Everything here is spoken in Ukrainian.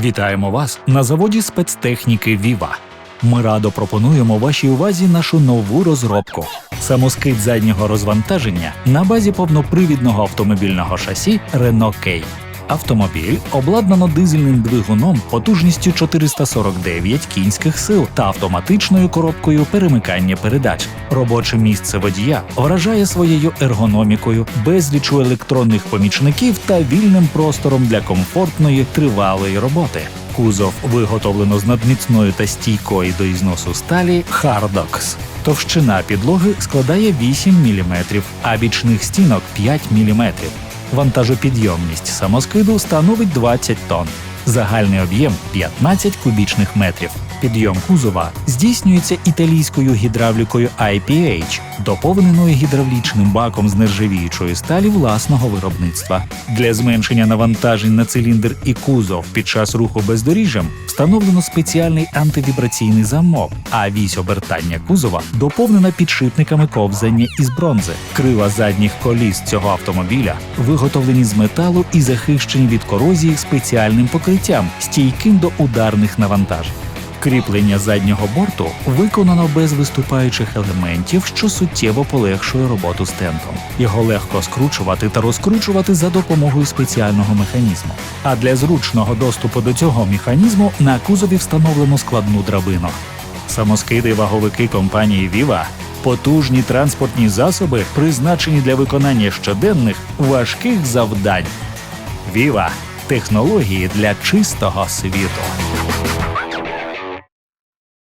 Вітаємо вас на заводі спецтехніки Віва. Ми радо пропонуємо вашій увазі нашу нову розробку. Самоскид заднього розвантаження на базі повнопривідного автомобільного шасі Renault K. Автомобіль обладнано дизельним двигуном потужністю 449 кінських сил та автоматичною коробкою перемикання передач. Робоче місце водія вражає своєю ергономікою, безлічу електронних помічників та вільним простором для комфортної тривалої роботи. Кузов виготовлено з надміцної та стійкої до ізносу сталі Hardox. Товщина підлоги складає 8 мм, а бічних стінок 5 мм. Вантажопідйомність самоскиду становить 20 тонн. Загальний об'єм 15 кубічних метрів. Підйом кузова здійснюється італійською гідравлікою IPH, доповненою гідравлічним баком з нержавіючої сталі власного виробництва. Для зменшення навантажень на циліндр і кузов під час руху бездоріжжям встановлено спеціальний антивібраційний замок, а вісь обертання кузова доповнена підшипниками ковзання із бронзи. Крила задніх коліс цього автомобіля виготовлені з металу і захищені від корозії спеціальним покриттям, стійким до ударних навантажень. Кріплення заднього борту виконано без виступаючих елементів, що суттєво полегшує роботу стентом. Його легко скручувати та розкручувати за допомогою спеціального механізму. А для зручного доступу до цього механізму на кузові встановлено складну драбину. Самоскиди ваговики компанії Viva – потужні транспортні засоби, призначені для виконання щоденних важких завдань. Viva – технології для чистого світу.